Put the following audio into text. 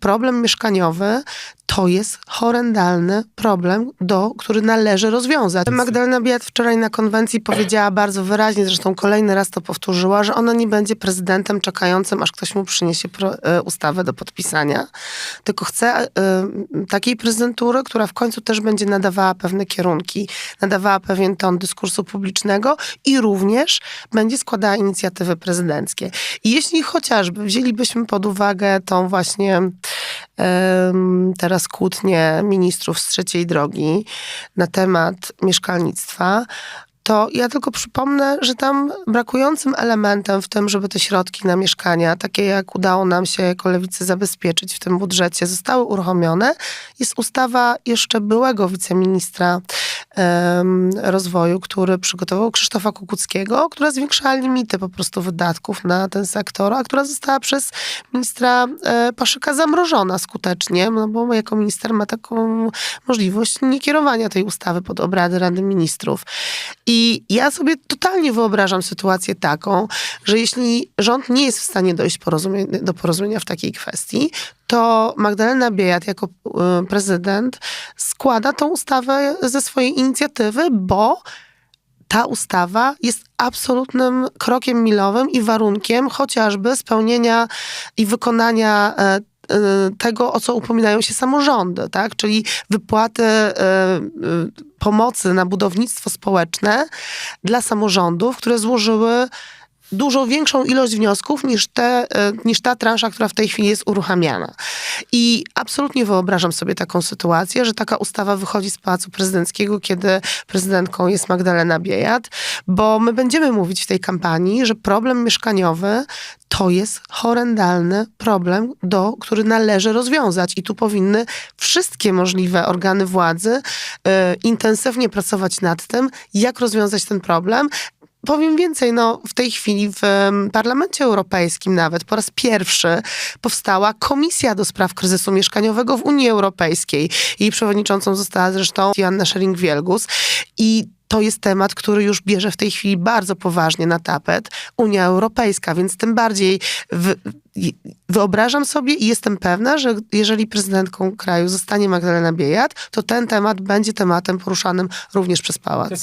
problem mieszkaniowy to jest horrendalny problem, do, który należy rozwiązać. Magdalena Biat wczoraj na konwencji powiedziała bardzo wyraźnie, zresztą kolejny raz to powtórzyła, że ona nie będzie prezydentem czekającym, aż ktoś mu przyniesie e, ustawę do podpisania, tylko chce e, takiej prezydentury, która w końcu też będzie nadawała pewne kierunki, nadawała pewien ton dyskursu publicznego i również będzie składała inicjatywy prezydenckie. I jeśli chociażby wzięlibyśmy pod uwagę tą właśnie teraz kłótnię ministrów z trzeciej drogi na temat mieszkalnictwa, to ja tylko przypomnę, że tam brakującym elementem w tym, żeby te środki na mieszkania, takie jak udało nam się jako lewicy zabezpieczyć w tym budżecie, zostały uruchomione, jest ustawa jeszcze byłego wiceministra em, rozwoju, który przygotował Krzysztofa Kukuckiego, która zwiększała limity po prostu wydatków na ten sektor, a która została przez ministra e, Paszyka zamrożona skutecznie, no bo jako minister ma taką możliwość niekierowania tej ustawy pod obrady Rady Ministrów. I ja sobie totalnie wyobrażam sytuację taką, że jeśli rząd nie jest w stanie dojść do porozumienia w takiej kwestii, to Magdalena Biejat jako y, prezydent składa tą ustawę ze swojej inicjatywy, bo ta ustawa jest absolutnym krokiem milowym i warunkiem chociażby spełnienia i wykonania e, e, tego, o co upominają się samorządy, tak? czyli wypłaty e, pomocy na budownictwo społeczne dla samorządów, które złożyły dużo większą ilość wniosków niż, te, e, niż ta transza, która w tej chwili jest uruchamiana. I absolutnie wyobrażam sobie taką sytuację, że taka ustawa wychodzi z Pałacu Prezydenckiego, kiedy prezydentką jest Magdalena Biejat, bo my będziemy mówić w tej kampanii, że problem mieszkaniowy to jest horrendalny problem, do, który należy rozwiązać. I tu powinny wszystkie możliwe organy władzy e, intensywnie pracować nad tym, jak rozwiązać ten problem. Powiem więcej, no w tej chwili w Parlamencie Europejskim nawet po raz pierwszy powstała Komisja do Spraw Kryzysu Mieszkaniowego w Unii Europejskiej. Jej przewodniczącą została zresztą Joanna Schering-Wielgus i to jest temat, który już bierze w tej chwili bardzo poważnie na tapet Unia Europejska, więc tym bardziej w, wyobrażam sobie i jestem pewna, że jeżeli prezydentką kraju zostanie Magdalena Biejat, to ten temat będzie tematem poruszanym również przez Pałac.